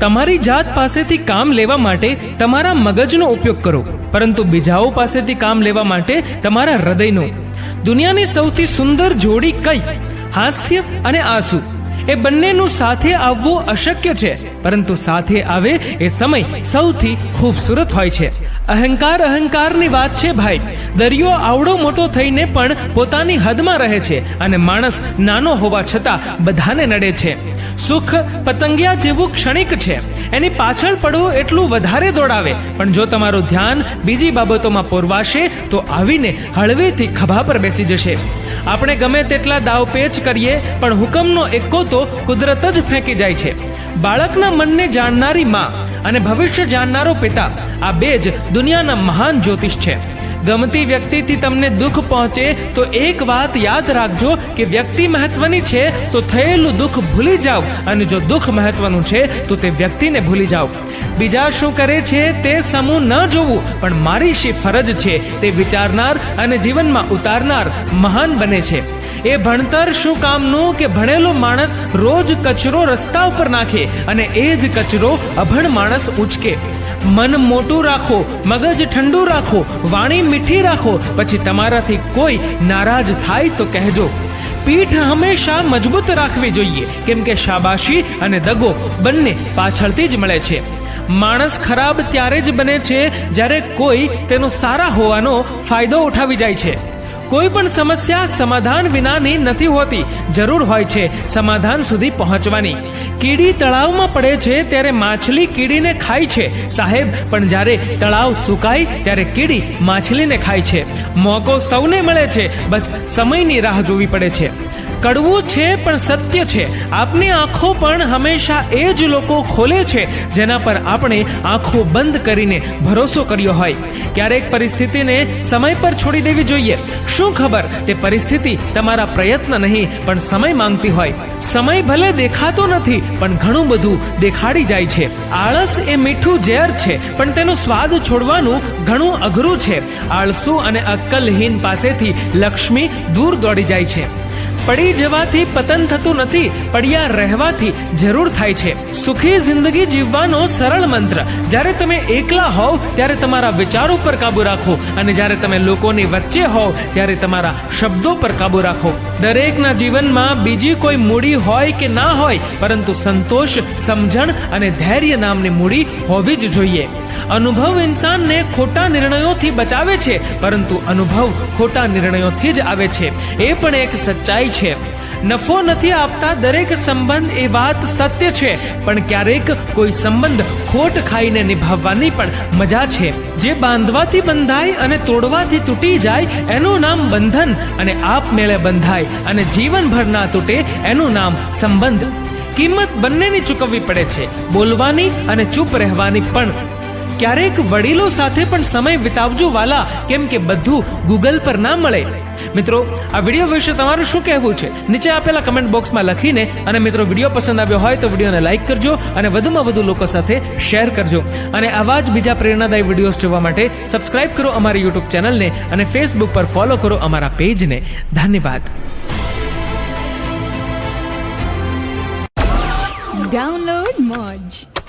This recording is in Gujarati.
તમારી જાત પાસેથી કામ લેવા માટે તમારા મગજનો ઉપયોગ કરો, પરંતુ બીજાઓ પાસેથી કામ લેવા માટે તમારા હૃદયનો. દુનિયાની સૌથી સુંદર જોડી કઈ? હાસ્ય અને આંસુ. એ બંનેનું સાથે આવવું અશક્ય છે. પરંતુ સાથે આવે એ સમય સૌથી ખૂબસૂરત હોય છે. અહંકાર અહંકારની વાત છે ભાઈ. દરિયો આવડો મોટો થઈને પણ પોતાની હદમાં રહે છે અને માણસ નાનો હોવા છતાં બધાને નડે છે. સુખ પતંગિયા જેવું ક્ષણિક છે. એની પાછળ પડવું એટલું વધારે દોડાવે. પણ જો તમારું ધ્યાન બીજી બાબતોમાં પોરવાશે, તો આવીને હળવેથી ખભા પર બેસી જશે. આપણે ગમે તેટલા દાવપેચ કરીએ, પણ હુકમનો એકો તો કુદરત જ ફેંકી જાય છે. બાળકના મનને જાણનારી માં અને ભવિષ્ય જાણનારો પિતા. આ બે જ દુનિયાના મહાન જ્યોતિષ છે. ગમતી વ્યક્તિથી તમને દુઃખ પહોંચે તો એક વાત યાદ રાખજો કે વ્યક્તિ મહત્વની છે તો થયેલું દુઃખ ભૂલી જાઓ અને જો દુઃખ મહત્વનું છે તો તે વ્યક્તિને ભૂલી જાઓ. બીજા શું કરે છે તે સમૂહ ન જોવું, પણ મારી શી ફરજ છે તે વિચારનાર અને જીવનમાં ઉતારનાર મહાન બને છે. એ ભણતર શું કામનું કે ભણેલો માણસ રોજ કચરો રસ્તા ઉપર નાખે અને એ જ કચરો અભણ માણસ ઉચકે? મન મોટું રાખો, મગજ ઠંડુ રાખો, વાણી મીઠી રાખો, પછી તમારાથી કોઈ નારાજ થાય તો કહેજો. પીઠ હંમેશા મજબૂત રાખવી જોઈએ, કેમ કે શાબાશી અને દગો બંને પાછળથી જ મળે છે. માણસ ખરાબ ત્યારે જ બને છે જ્યારે કોઈ તેનો સારા હોવાનો ફાયદો ઉઠાવી જાય છે. કોઈ પણ સમસ્યા સમાધાન વિનાની નથી હોતી. જરૂર હોય છે સમાધાન સુધી પહોંચવાની. કીડી તળાવમાં પડે છે ત્યારે માછલી કીડીને ખાય છે. સાહેબ, પણ જ્યારે તળાવ સુકાય ત્યારે કીડી માછલીને ખાય છે. મોકો સૌને મળે છે. બસ સમયની રાહ જોવી પડે છે. કડવું છે પણ સત્ય છે. આપની આંખો પણ હંમેશા એ જ લોકો ખોલે છે, જેના પર આપણે આંખો બંધ કરીને ભરોસો કર્યો હોય. ક્યારેક પરિસ્થિતિને સમય પર છોડી દેવી જોઈએ. શું ખબર તે પરિસ્થિતિ તમારા પ્રયત્ન નહીં, પણ સમય માંગતી હોય. સમય ભલે દેખાતો નથી, પણ ઘણું બધું દેખાડી જાય છે. આળસ એ મીઠું ઝેર છે, પણ તેનો સ્વાદ છોડવાનું ઘણું અઘરું છે. આળસુ અને અક્કલહીન પાસેથી લક્ષ્મી દૂર દોડી જાય છે. પડી જવાથી પતન થતું નથી, પડ્યા રહેવાથી જરૂર થાય છે. સુખી જિંદગી જીવવાનો સરળ મંત્ર. જ્યારે તમે એકલા હોવ, ત્યારે તમારા વિચારો પર કાબુ રાખો. અને જ્યારે તમે લોકોની વચ્ચે હોવ, ત્યારે તમારા શબ્દો પર કાબુ રાખો. દરેકના જીવનમાં બીજી કોઈ મૂડી હોય કે ના હોય, પરંતુ સંતોષ, સમજણ અને ધૈર્ય નામની મૂડી હોવી જ જોઈએ. અનુભવ ઇન્સાનને ખોટા નિર્ણયોથી બચાવે છે, પરંતુ અનુભવ ખોટા નિર્ણયોથી જ આવે છે. એ પણ એક સચ્ચાઈ છે. નફો નથી આપતા દરેક સંબંધ એ વાત સત્ય છે, પણ ક્યારેક કોઈ સંબંધ ખોટ ખાઈને નિભાવવાની પણ મજા છે. જે બાંધવાથી બંધાય અને તોડવાથી તૂટી જાય, એનું નામ બંધન અને આપમેળે બંધાય અને જીવનભર ના તૂટે, એનું નામ સંબંધ. કિંમત બંનેની ચૂકવવી પડે છે. બોલવાની અને ચૂપ રહેવાની પણ ક્યારેક વડીલો સાથે પણ સમય વિતાવજો વાલા, કેમ કે બધું ગૂગલ પર ના મળે. મિત્રો, આ વીડિયો વિશે તમારું શું કહેવું છે? નીચે આપેલા કમેન્ટ બોક્સમાં લખીને અને મિત્રો, વીડિયો પસંદ આવ્યો હોય તો વિડીયોને લાઈક કરજો અને વધુમાં વધુ લોકો સાથે શેર કરજો. અને આવા જ બીજા પ્રેરણાદાયી વિડીયોઝ જોવા માટે સબસ્ક્રાઇબ કરો અમારી યુટ્યુબ ચેનલને અને ફેસબુક પર ફોલો કરો અમારા પેજને ધન્યવાદ. Download Moj.